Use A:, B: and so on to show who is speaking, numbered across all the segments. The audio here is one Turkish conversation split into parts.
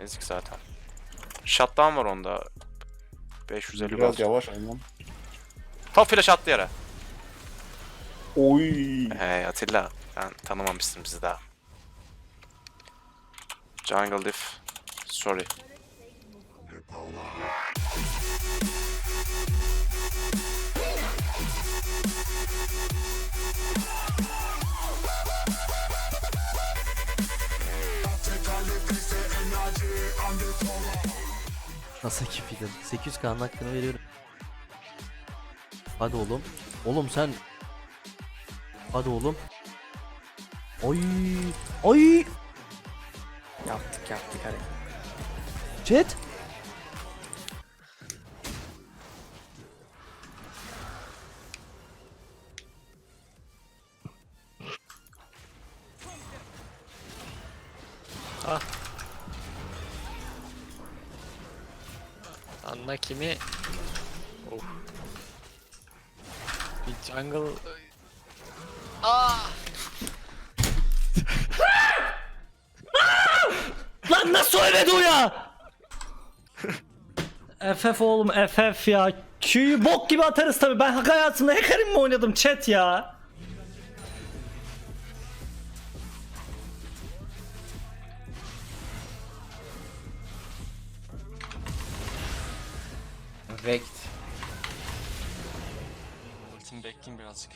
A: Ezik zaten. Shutdown var onda. 550
B: Biraz
A: gold.
B: yavaş aynen.
A: Top flash attı yere.
B: Oy.
A: Hey Atilla. Ben tanımamışsın bizi daha. Jungle diff. Sorry.
C: Nasıl kifidin? 800k'nın hakkını veriyorum. Hadi oğlum. Oğlum sen. Hadi oğlum. Oy. Oy.
D: Yaptık yaptık hadi.
C: Chat.
D: Anla kimi? Of. Bir jungle...
C: Lan nasıl ölmedi o ya? FF oğlum FF ya. Q'yu bok gibi atarız tabi. Ben hak hayatımda hacker'im mi oynadım chat ya?
D: Vekt.
E: Ultimi bekleyeyim birazcık.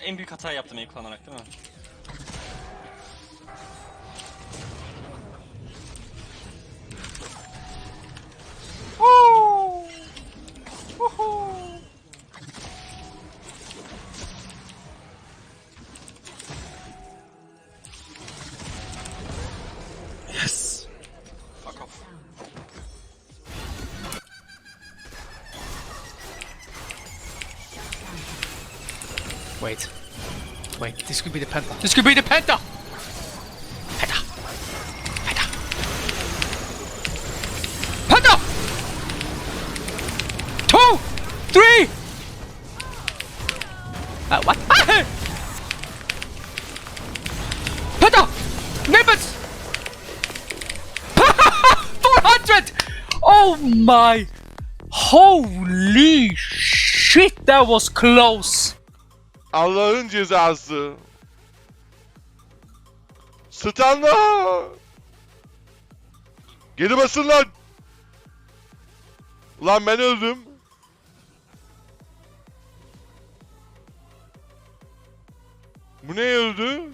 E: En büyük hata yaptım ilk kullanarak değil mi?
D: Wait. Wait, this could be the penta. This could be the penta! Penta! Penta! Penta! Two! Three! Uh, what? Ah! Penta! Nimbus! 400! Oh my! Holy shit, that was close!
F: Allah'ın cezası. Stunla. Geri basın lan. Ulan ben öldüm. Bu ne öldü?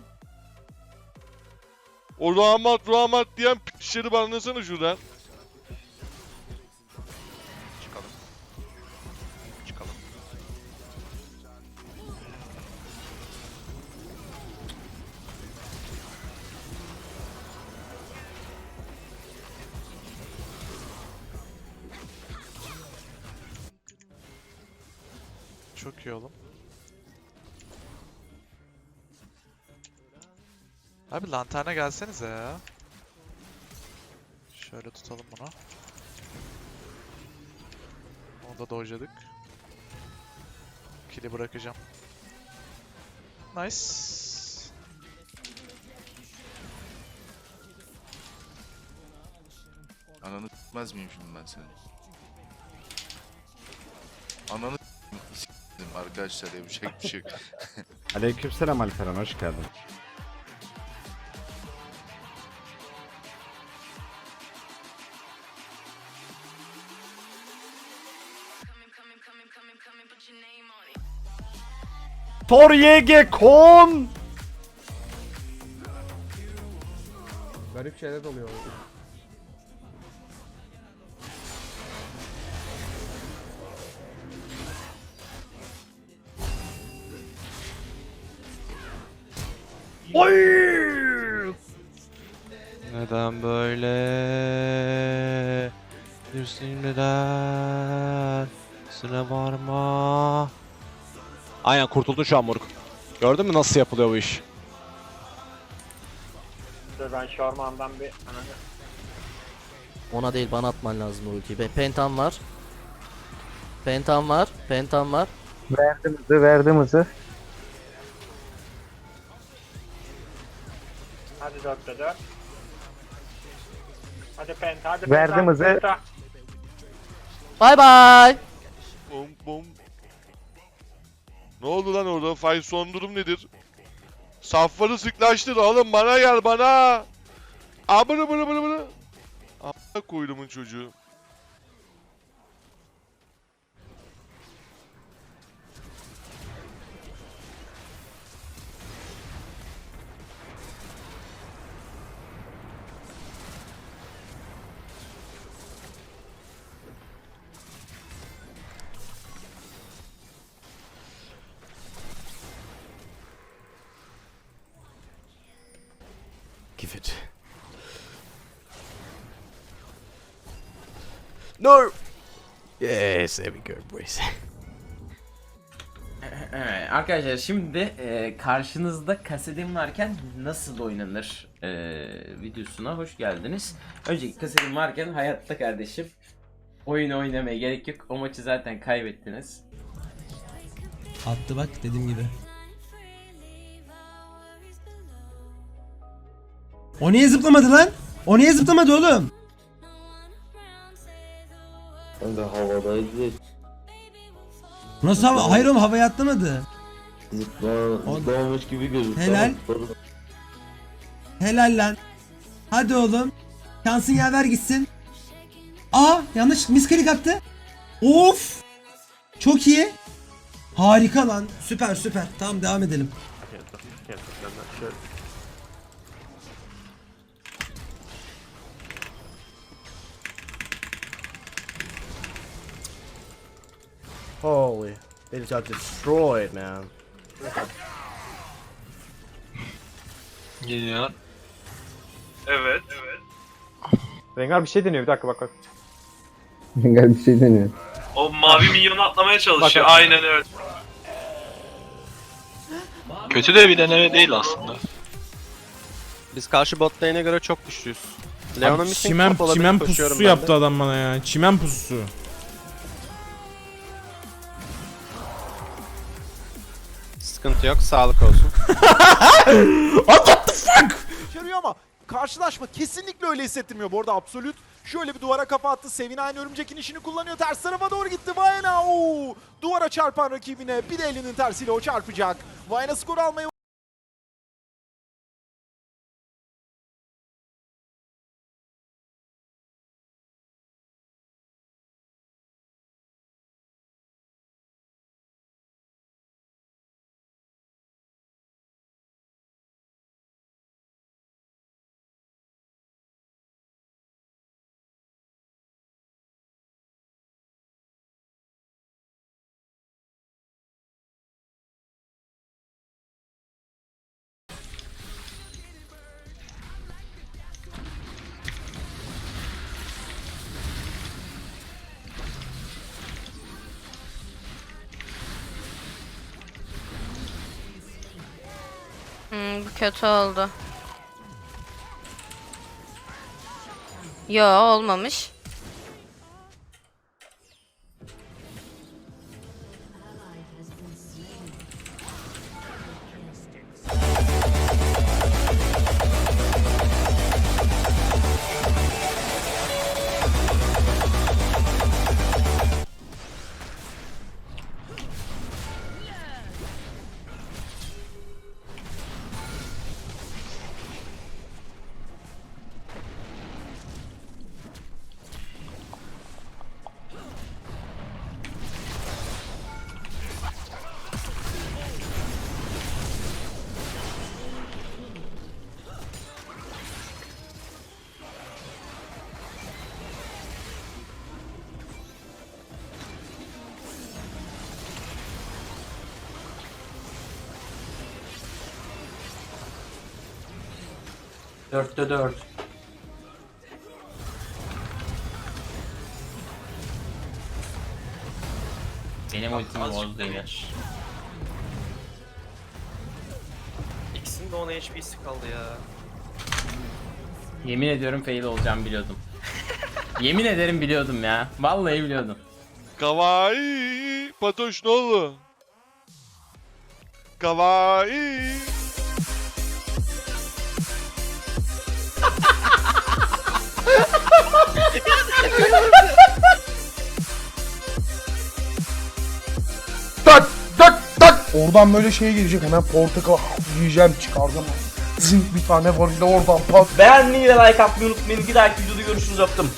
F: O rahmat rahmat diyen piçleri banlasana şuradan.
G: Çok iyi oğlum. Abi lanterna gelsenize ya. Şöyle tutalım bunu. Onu da dojladık. Kili bırakacağım. Nice.
H: Ananı s**mez miyim şimdi ben seni? Ananı s**tim arkadaşlar yapacak bir şey yok.
B: Aleykümselam Alperen hoş geldin. Tor YG kon.
D: Garip şeyler oluyor.
G: Neden böyle? Düşsün neden? Üstüne varma.
I: Aynen kurtuldun şu an moruk. Gördün mü nasıl yapılıyor bu iş?
B: Ben Şarman'dan bir
J: Ona değil bana atman lazım bu ultiyi. Be- Pentam var. Pentam var. Pentam var.
B: Verdim hızı verdim hızı.
C: Hadi 4'te 4. Hadi penta hadi
B: Verdim hızı.
J: Bay bay.
F: Bum bum. Ne oldu lan orada? Fay son durum nedir? Safları sıklaştır oğlum bana gel bana. Abını bını bını bını. Amına koydumun çocuğu.
B: İt. No. Yes, there we go boys.
K: Evet, arkadaşlar şimdi e, karşınızda kasetim varken nasıl oynanır e, videosuna hoş geldiniz. Önceki kasetim varken hayatta kardeşim oyun oynamaya gerek yok. O maçı zaten kaybettiniz.
C: Attı bak dediğim gibi. O niye zıplamadı lan? O niye zıplamadı oğlum?
J: Kanka havadaydı.
C: Nasıl hava? Hayır oğlum havaya atlamadı.
J: Zıplamamış gibi gözüküyor.
C: Helal. Helal lan. Hadi oğlum. Şansın yaver gitsin. Aa yanlış misklik attı. Of. Çok iyi. Harika lan. Süper süper. Tamam devam edelim.
B: Holy. They just got destroyed man.
E: Geliyor. Evet. Evet.
B: Rengar bir şey deniyor bir dakika bak bak.
J: Rengar bir şey deniyor.
E: O mavi minyonu atlamaya çalışıyor. Aynen öyle. Kötü de bir deneme değil aslında.
G: Biz karşı bot lane'e göre çok güçlüyüz. Leon'a missing
L: çimen,
G: top olabilir,
L: çimen
G: koşuyorum
L: pususu
G: ben
L: yaptı adam bana ya. Çimen pususu.
G: Sıkıntı yok, sağlık olsun.
L: What the fuck?
B: Başarıyor ama karşılaşma kesinlikle öyle hissettirmiyor. Bu arada Absolut şöyle bir duvara kafa attı. Sevin aynı örümcekin işini kullanıyor. Ters tarafa doğru gitti. Vayna Oo! Duvara çarpan rakibine bir de elinin tersiyle o çarpacak. Vayna skor almayı
K: Hmm, bu kötü oldu. Yo olmamış. Dörtte dört. Benim ultimi bozdu yine.
E: İkisinin de 10 HP'si kaldı ya.
K: Yemin ediyorum fail olacağım biliyordum. Yemin ederim biliyordum ya. Vallahi biliyordum.
F: Kawaii. Patoş ne oldu? Kawaii.
L: Tak tak tak. Oradan böyle şey gelecek hemen portakal yiyeceğim çıkaracağım. Zınk bir tane var oradan pat.
K: Beğenmeyi ve like atmayı unutmayın. Bir dahaki videoda görüşürüz öptüm.